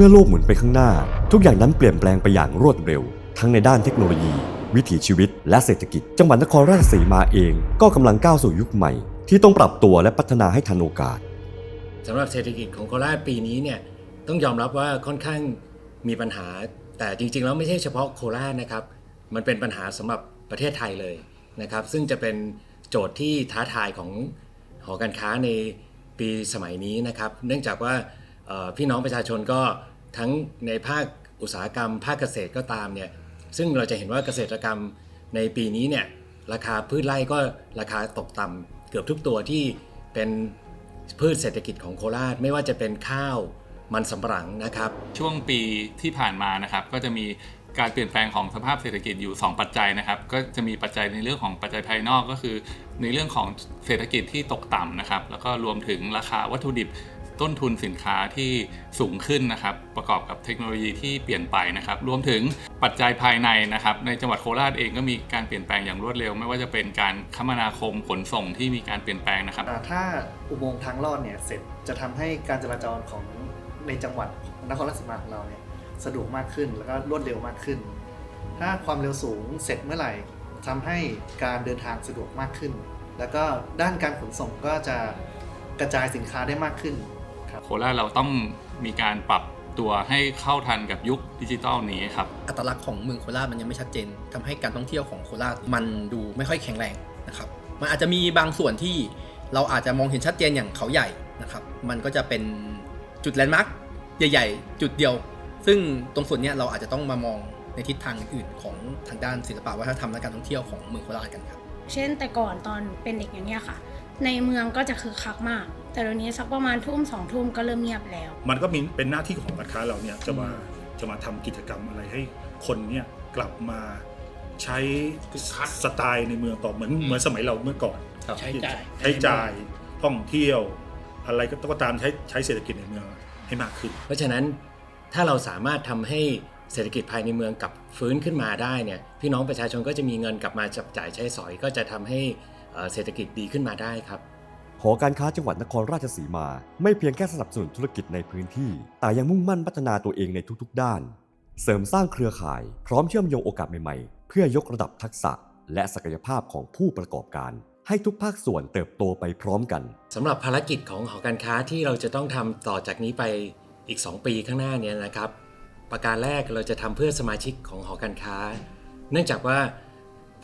เมื่อโลกหมุนไปข้างหน้า ทุกอย่างนั้นเปลี่ยนแปลงไปอย่างรวดเร็ว ทั้งในด้านเทคโนโลยี วิถีชีวิต และเศรษฐกิจ จังหวัดนครราชสีมาเอง ก็กำลังก้าวสู่ยุคใหม่ ที่ต้องปรับตัวและพัฒนาให้ทันโอกาสสำหรับเศรษฐกิจของโคราชปีนี้เนี่ยต้องยอมรับว่าค่อนข้างมีปัญหา แต่จริงๆแล้วไม่ใช่เฉพาะโคราชนะครับ มันเป็นปัญหาสำหรับประเทศไทยเลยนะครับ ซึ่งจะเป็นโจทย์ที่ท้าทายของหอการค้าในปีสมัยนี้นะครับ เนื่องจากว่าพี่น้องประชาชนก็ ทั้งในภาคอุตสาหกรรม ภาคเกษตรก็ตามเนี่ยซึ่งเราจะเห็นว่าเกษตรกรรมในปีนี้เนี่ยราคาพืชไร่ก็ราคาตกต่ำเกือบทุกตัวที่เป็นพืชเศรษฐกิจของโคราช ไม่ว่าจะเป็นข้าวมันสำปะหลังนะครับ ช่วงปีที่ผ่านมานะครับ ก็จะมีการเปลี่ยนแปลงของสภาพเศรษฐกิจอยู่ 2 ปัจจัยนะครับ ก็จะมีปัจจัยในเรื่องของปัจจัยภายนอกก็คือ ในเรื่องของเศรษฐกิจที่ตกต่ำนะครับ แล้วก็รวมถึงราคาวัตถุดิบ ต้นทุนสินค้าที่สูงขึ้นนะครับ ประกอบกับเทคโนโลยีที่เปลี่ยนไปนะครับ รวมถึงปัจจัยภายในนะครับ ในจังหวัดโคราชเองก็มีการเปลี่ยนแปลงอย่างรวดเร็ว ไม่ว่าจะเป็นการคมนาคมขนส่งที่มีการเปลี่ยนแปลงนะครับ ถ้าอุโมงค์ทางลอดเนี่ยเสร็จจะทำให้การจราจรของในจังหวัดนครราชสีมาของเราเนี่ยสะดวกมากขึ้น แล้วก็รวดเร็วมากขึ้น ถ้าความเร็วสูงเสร็จเมื่อไหร่ทำให้การเดินทางสะดวกมากขึ้น แล้วก็ด้านการขนส่งก็จะกระจายสินค้าได้มากขึ้น โคราชเราต้องมีการปรับตัวให้เข้าทันกับยุคดิจิทัลนี้ครับอัตลักษณ์ของเมืองโคราชมันยังไม่ชัดเจนทำให้การท่องเที่ยวของโคราชมันดูไม่ค่อยแข็งแรงนะครับมันอาจจะมีบางส่วนที่เราอาจจะมองเห็นชัดเจนอย่างเขาใหญ่นะครับมันก็จะเป็นจุดแลนด์มาร์คใหญ่ ๆ จุดเดียว ซึ่งตรงส่วนเนี้ยเราอาจจะต้องมามองในทิศทางอื่นของทางด้านศิลปะวัฒนธรรมและการท่องเที่ยวของเมืองโคราชกันครับ เช่นแต่ก่อนตอนเป็นเด็กอย่างเนี้ยค่ะ ในเมืองก็จะคึกคักมาก แต่เดี๋ยวนี้สักประมาณทุ่มสองทุ่มก็เริ่มเงียบแล้ว มันก็มีเป็นหน้าที่ของการค้าเราเนี่ยจะมาจะมาทำกิจกรรมอะไรให้คนเนี่ยกลับมาใช้สไตล์ในเมืองต่อเหมือนเหมือนสมัยเราเมื่อก่อนใช้จ่ายใช้จ่ายท่องเที่ยว อะไรก็ต้องตามใช้ใช้เศรษฐกิจในเมืองให้มากขึ้น เพราะฉะนั้นถ้าเราสามารถทำให้ เศรษฐกิจภายในเมืองกลับฟื้นขึ้นมาได้เนี่ยพี่น้องประชาชนก็จะมีเงินกลับมาจับจ่ายใช้สอย ก็จะทำให้เอ่อเศรษฐกิจดีขึ้นมาได้ครับหอการค้าจังหวัดนครราชสีมา ไม่เพียงแค่สนับสนุนธุรกิจในพื้นที่ แต่ยังมุ่งมั่นพัฒนาตัวเองในทุกๆ ด้าน เสริมสร้างเครือข่าย พร้อมเชื่อมโยงโอกาสใหม่ๆ เพื่อยกระดับทักษะ และศักยภาพของผู้ประกอบการ ให้ทุกภาคส่วนเติบโตไปพร้อมกันสำหรับภารกิจของหอการค้าที่เราจะต้องทำต่อจากนี้ไปอีก 2 ปีข้างหน้าเนี่ยนะครับ ประการแรกเราจะทำเพื่อสมาชิกของหอการค้า เนื่องจากว่า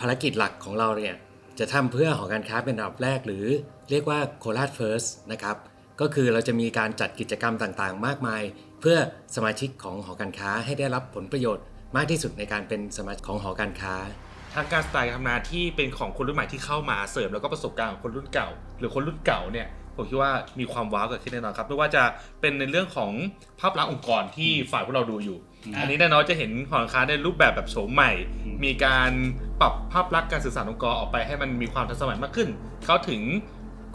ภารกิจหลักของเราเนี่ยจะทำเพื่อหอการค้าเป็นอันดับแรกหรือเรียกว่าโคราชเฟิร์สนะครับก็คือเราจะมีการจัดกิจกรรมต่างๆ มากมาย เพื่อสมาชิกของหอการค้าให้ได้รับผลประโยชน์มากที่สุดในการเป็นสมาชิกของหอการค้าทางการสไตล์การทำงานที่เป็นของคนรุ่นใหม่ที่เข้ามาเสริมแล้วก็ประสบการณ์ของคนรุ่นเก่า หรือคนรุ่นเก่าเนี่ย ผมคิดว่ามีความว้าวเกิดขึ้นแน่นอนครับไม่ว่าจะเป็นในเรื่องของภาพลักษณ์องค์กรที่ฝ่ายพวกเราดูอยู่ อันนี้แน่นอนจะเห็นหอการค้าในรูปแบบแบบโฉมใหม่ มีการปรับภาพลักษณ์การสื่อสารองค์กรออกไปให้มันมีความทันสมัยมากขึ้น เข้าถึง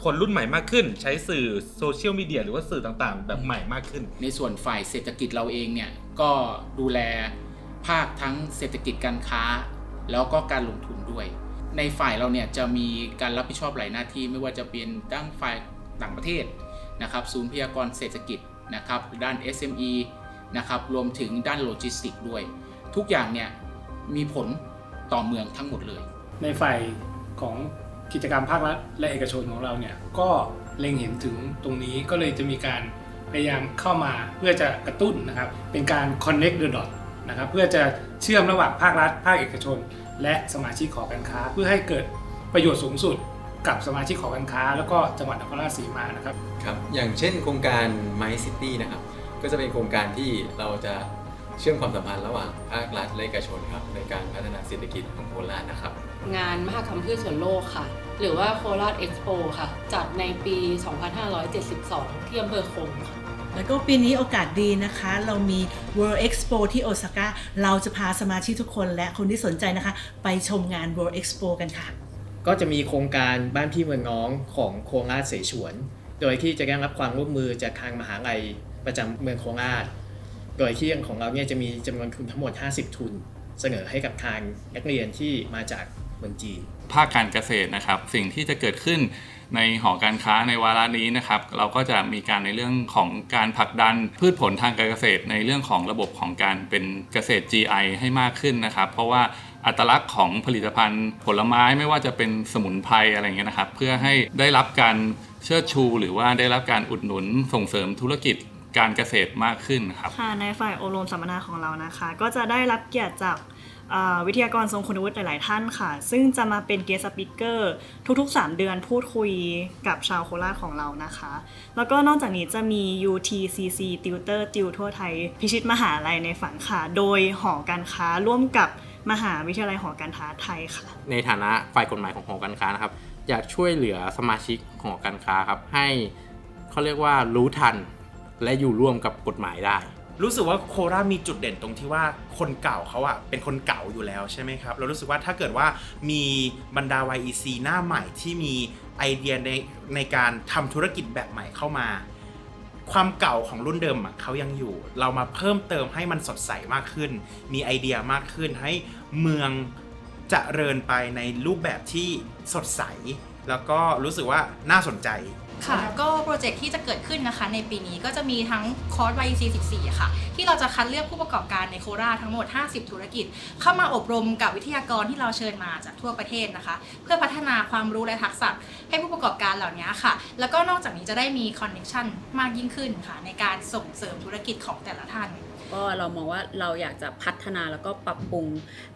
คนรุ่นใหม่มากขึ้น ใช้สื่อโซเชียลมีเดียหรือว่าสื่อต่างๆ แบบใหม่มากขึ้น ในส่วนฝ่ายเศรษฐกิจเราเองเนี่ยก็ดูแลภาคทั้งเศรษฐกิจการค้า แล้วก็การลงทุนด้วย ในฝ่ายเราเนี่ยจะมีการรับผิดชอบหลายหน้าที่ไม่ว่าจะเป็นด้านฝ่าย ต่างประเทศนะครับศูนย์พยากรเศรษฐกิจนะครับด้าน SME นะครับรวมถึงด้านโลจิสติกด้วย ทุกอย่างเนี่ยมีผลต่อเมืองทั้งหมดเลย ในฝ่ายของกิจกรรมภาครัฐและเอกชนของเราเนี่ยก็เล็งเห็นถึงตรงนี้ก็เลยจะมีการพยายามเข้ามาเพื่อจะกระตุ้นนะครับเป็นการ connect the dot นะครับเพื่อจะเชื่อมระหว่างภาครัฐ ภาคเอกชน และสมาชิกหอการค้า เพื่อให้เกิดประโยชน์สูงสุด กับสมาชิกหอการค้า แล้วก็จังหวัดนครราชสีมานะครับ ครับ อย่างเช่นโครงการ My City นะครับ ก็จะเป็นโครงการที่เราจะเชื่อมความสัมพันธ์ระหว่างภาครัฐและเอกชนครับในการพัฒนาเศรษฐกิจของโคราชนะครับ งานมหกรรมพืชสวนโลกค่ะ หรือว่าโคราชเอ็กซ์โปค่ะ จัดในปี 2572 ที่อำเภอคงค่ะแล้วก็ปีนี้โอกาสดีนะคะ เรามี World Expo ที่โอซาก้าเราจะพาสมาชิกทุกคนและคนที่สนใจนะคะ ไปชมงาน World Expo กันค่ะ ก็จะมีโครงการบ้านพี่เมืองน้องของโคราชเสฉวน โดยที่จะได้รับความร่วมมือจากทางมหาลัยประจำเมืองโคราช โดยที่ของเราเนี่ยจะมีจำนวนทุนทั้งหมด 50 ทุน เสนอให้กับทางนักเรียนที่มาจากเมืองจีน ภาคการเกษตรนะครับ สิ่งที่จะเกิดขึ้นในหอการค้าในวาระนี้นะครับ เราก็จะมีการในเรื่องของการผลักดันพืชผลทางการเกษตร ในเรื่องของระบบของการเป็นเกษตร GI ให้มากขึ้นนะครับ เพราะว่า อัตลักษณ์ของผลิตภัณฑ์ผลไม้ไม่ว่าจะเป็นสมุนไพรอะไรเงี้ยนะครับ เพื่อให้ได้รับการเชิดชู หรือว่าได้รับการอุดหนุนส่งเสริมธุรกิจการเกษตรมากขึ้นครับค่ะในฝ่ายอบรมสัมมนาของเรานะคะ ก็จะได้รับเกียรติจากวิทยากรทรงคุณวุฒิหลาย ๆ ท่านค่ะ ซึ่งจะมาเป็นเกสต์สปิเกอร์ทุก ๆ 3 เดือนพูดคุยกับชาวโคราชของเรานะคะ แล้วก็นอกจากนี้จะมี UTCC Tutor ติวทั่วไทย พิชิตมหาลัยในฝันค่ะ โดยหอการค้าร่วมกับ มหาวิทยาลัยหอการค้าไทยค่ะ ในฐานะฝ่ายกฎหมายของหอการค้านะครับ อยากช่วยเหลือสมาชิกหอการค้าครับ ให้เขาเรียกว่ารู้ทัน และอยู่ร่วมกับกฎหมายได้ รู้สึกว่าโคราชมีจุดเด่นตรงที่ว่าคนเก่าเขาอะเป็นคนเก่าอยู่แล้วใช่ไหมครับ เรารู้สึกว่าถ้าเกิดว่ามีบรรดา YEC หน้าใหม่ที่มีไอเดียในในการทำธุรกิจแบบใหม่เข้ามา ความเก่าของรุ่นเดิมอะเขายังอยู่ เรามาเพิ่มเติมให้มันสดใสมากขึ้น มีไอเดียมากขึ้นให้เมืองเจะเริญไปในรูปแบบที่สดใส แล้วก็รู้สึกว่าน่าสนใจ ค่ะ ก็โปรเจกต์ที่จะเกิดขึ้นนะคะ ในปีนี้ก็จะมีทั้งคอร์ส YC 14ค่ะ ที่เราจะคัดเลือกผู้ประกอบการในโคราชทั้งหมด 50 ธุรกิจ เข้ามาอบรมกับวิทยากรที่เราเชิญมาจากทั่วประเทศนะคะ เพื่อพัฒนาความรู้และทักษะให้ผู้ประกอบการเหล่านี้ค่ะ แล้วก็นอกจากนี้จะได้มีคอนเน็ชันมากยิ่งขึ้นค่ะ ในการส่งเสริมธุรกิจของแต่ละท่านก็เรามองว่าเราอยากจะพัฒนาแล้วก็ปรับปรุง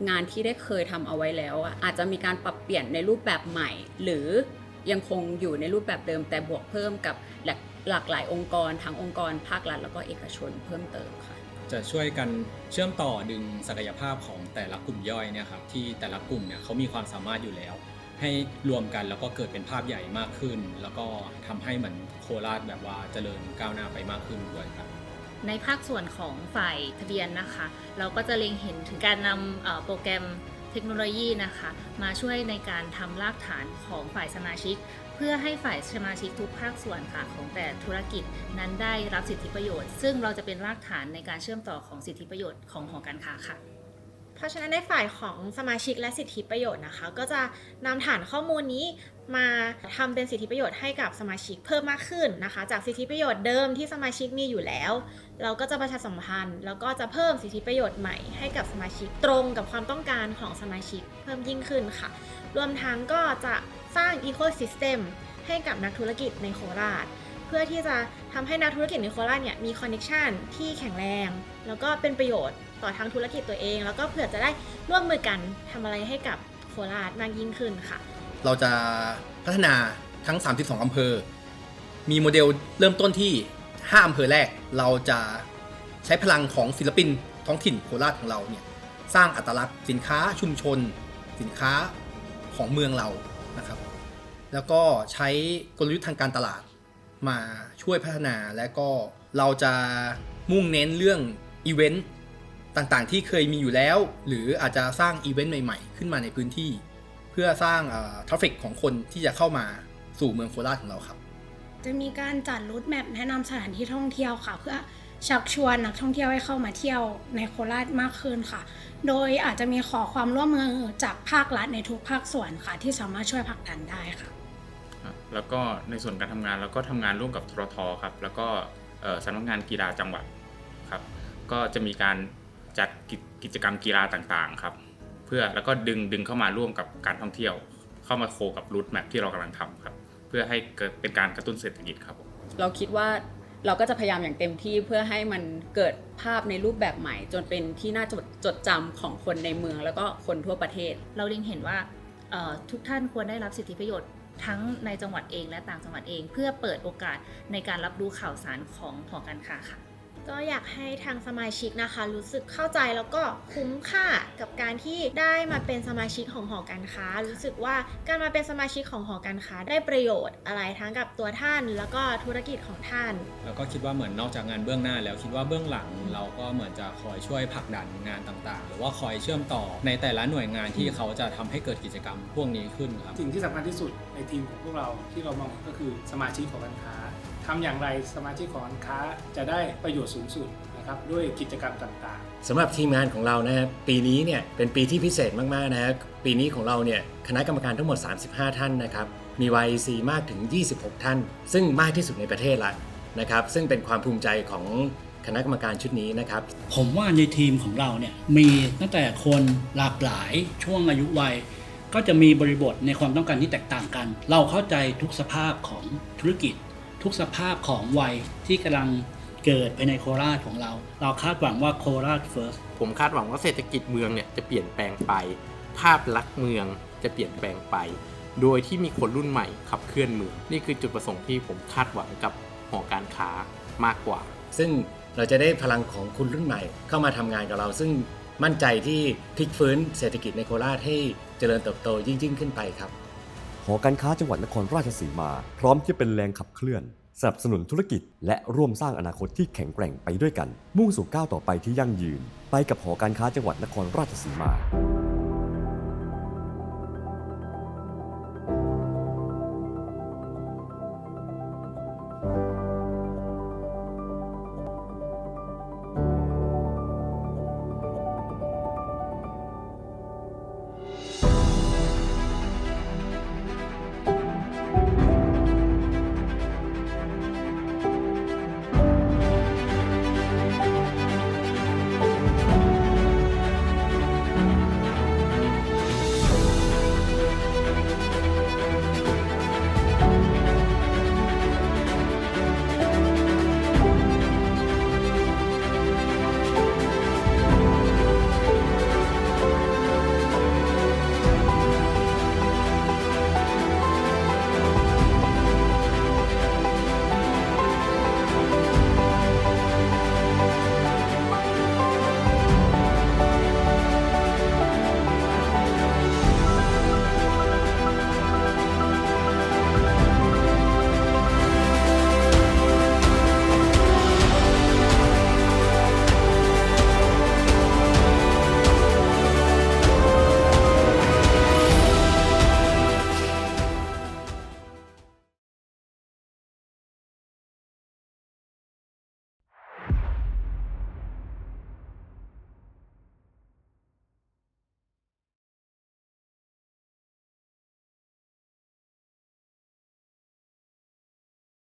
งานที่ได้เคยทำเอาไว้แล้ว อาจจะมีการปรับเปลี่ยนในรูปแบบใหม่ หรือ ยังคงอยู่ในรูปแบบเดิม แต่บวกเพิ่มกับหลากหลากหลายองค์กรทั้งองค์กรภาครัฐแล้วก็เอกชนเพิ่มเติมค่ะจะช่วยกันเชื่อมต่อดึงศักยภาพของแต่ละกลุ่มย่อยเนี่ยครับที่แต่ละกลุ่มเนี่ยเขามีความสามารถอยู่แล้ว ให้รวมกันแล้วก็เกิดเป็นภาพใหญ่มากขึ้น แล้วก็ทำให้เหมือนโคราชแบบว่าเจริญก้าวหน้าไปมากขึ้นด้วยครับในภาคส่วนของฝ่ายทะเบียนนะคะ เราก็จะเล็งเห็นถึงการนำเอ่อโปรแกรม เทคโนโลยีนะคะ มาช่วยในการทำรากฐานของฝ่ายสมาชิก เพื่อให้ฝ่ายสมาชิกทุกภาคส่วนค่ะของแต่ธุรกิจนั้นได้รับสิทธิประโยชน์ ซึ่งเราจะเป็นรากฐานในการเชื่อมต่อของสิทธิประโยชน์ของหอการค้าค่ะ ราะฉะนั้นในฝ่ายของสมาชิกและสิทธิประโยชน์นะคะ ก็จะนำฐานข้อมูลนี้มาทำเป็นสิทธิประโยชน์ให้กับสมาชิกเพิ่มมากขึ้นนะคะ จากสิทธิประโยชน์เดิมที่สมาชิกมีอยู่แล้ว เราก็จะประชาสัมพันธ์แล้วก็จะเพิ่มสิทธิประโยชน์ใหม่ให้กับสมาชิกตรงกับความต้องการของสมาชิกเพิ่มยิ่งขึ้นค่ะ รวมทั้งก็จะสร้างอีโค y ิสเต็มให้กับนักธุรกิจในโคราช พื่อที่จะทำให้นักธุรกิจในโคราชเนี่ยมีคอนเน็ชันที่แข็งแรง แล้วก็เป็นประโยชน์ต่อทั้งธุรกิจตัวเอง แล้วก็เผื่อจะได้ร่วมมือกันทำอะไรให้กับโคราชมากยิ่งขึ้นค่ะ เราจะพัฒนาทั้ง 32 อำเภอ มีโมเดลเริ่มต้นที่ 5 อำเภอแรก เราจะใช้พลังของศิลปินท้องถิ่นโคราชของเราเนี่ยสร้างอัตลักษณ์สินค้าชุมชน สินค้าของเมืองเรานะครับ แล้วก็ใช้กลยุทธ์ทางการตลาด มาช่วยพัฒนาและก็เราจะมุ่งเน้นเรื่องอีเวนต์ต่างๆ ที่เคยมีอยู่แล้ว หรืออาจจะสร้างอีเวนต์ใหม่ๆ ขึ้นมาในพื้นที่ เพื่อสร้างทราฟฟิกของคนที่จะเข้ามาสู่เมืองโคราชของเราครับ จะมีการจัดรูทแมพแนะนำสถานที่ท่องเที่ยวค่ะ เพื่อชักชวนนักท่องเที่ยวให้เข้ามาเที่ยวในโคราชมากขึ้นค่ะ โดยอาจจะมีขอความร่วมมือจากภาครัฐในทุกภาคส่วนค่ะ ที่สามารถช่วยผลักดันได้ค่ะ แล้วก็ในส่วนการทำงานเราก็ทำงานร่วมกับทรทครับแล้วก็เอ่อสำนักงานกีฬาจังหวัดครับ ก็จะมีการจัดกิจกิจกรรมกีฬาต่างๆครับ เพื่อแล้วก็ดึงดึงเข้ามาร่วมกับการท่องเที่ยว เข้ามาโคกับรูทแมพที่เรากำลังทำครับเพื่อให้เกิดเป็นการกระตุ้นเศรษฐกิจครับผมเราคิดว่าเราก็จะพยายามอย่างเต็มที่เพื่อให้มันเกิดภาพในรูปแบบใหม่ จนเป็นที่น่าจดจดจำของคนในเมืองแล้วก็คนทั่วประเทศ เราเล็งเห็นว่าเอ่อทุกท่านควรได้รับสิทธิประโยชน์ ทั้งในจังหวัดเองและต่างจังหวัดเอง เพื่อเปิดโอกาสในการรับรู้ข่าวสารของหอการค้าค่ะ ก็อยากให้ทางสมาชิกนะคะ รู้สึกเข้าใจแล้วก็คุ้มค่ากับการที่ได้มาเป็นสมาชิกของหอการค้า รู้สึกว่าการมาเป็นสมาชิกของหอการค้า ได้ประโยชน์อะไรทั้งกับตัวท่าน แล้วก็ธุรกิจของท่าน แล้วก็คิดว่าเหมือนนอกจากงานเบื้องหน้า แล้วคิดว่าเบื้องหลังเราก็เหมือนจะคอยช่วยผลักดันงานต่างๆ หรือว่าคอยเชื่อมต่อในแต่ละหน่วยงานที่เขาจะทำให้เกิดกิจกรรมพวกนี้ขึ้นครับสิ่งที่สำคัญที่สุดในทีมของพวกเราที่เรามองก็คือสมาชิกของการค้า ทำอย่างไรสมาชิกของการค้าจะได้ประโยชน์สูงสุดนะนะครับด้วยกิจกรรมต่างๆสำหรับทีมงานของเรานะครับปีนี้เนี่ยเป็นปีที่พิเศษมากๆนะครับปีนี้ของเราเนี่ยคณะกรรมการทั้งหมด 35 ท่านนะครับมี YEC มากถึง 26 ท่าน ซึ่งมากที่สุดในประเทศละนะครับซึ่งเป็นความภูมิใจของคณะกรรมการชุดนี้นะครับ ผมว่าในทีมของเราเนี่ยมีตั้งแต่คนหลากหลายช่วงอายุวัย ก็จะมีบริบทในความต้องการที่แตกต่างกัน เราเข้าใจทุกสภาพของธุรกิจ ทุกสภาพของวัยที่กำลังเกิดไปในโคราชของเรา เราคาดหวังว่าโคราช first ผมคาดหวังว่าเศรษฐกิจเมืองเนี่ยจะเปลี่ยนแปลงไป ภาพลักษณ์เมืองจะเปลี่ยนแปลงไป โดยที่มีคนรุ่นใหม่ขับเคลื่อนเมืองนี่คือจุดประสงค์ที่ผมคาดหวังกับหอการค้ามากกว่า ซึ่งเราจะได้พลังของคุณรุ่นใหม่เข้ามาทำงานกับเรา ซึ่งมั่นใจที่พลิกฟื้นเศรษฐกิจในโคราชให้เจริญเติบโตยิ่งขึ้นไปครับ หอการค้าจังหวัดนครราชสีมา พร้อมที่เป็นแรงขับเคลื่อน สนับสนุนธุรกิจ และร่วมสร้างอนาคตที่แข็งแกร่งไปด้วยกัน มุ่งสู่ก้าวต่อไปที่ยั่งยืน ไปกับหอการค้าจังหวัดนครราชสีมา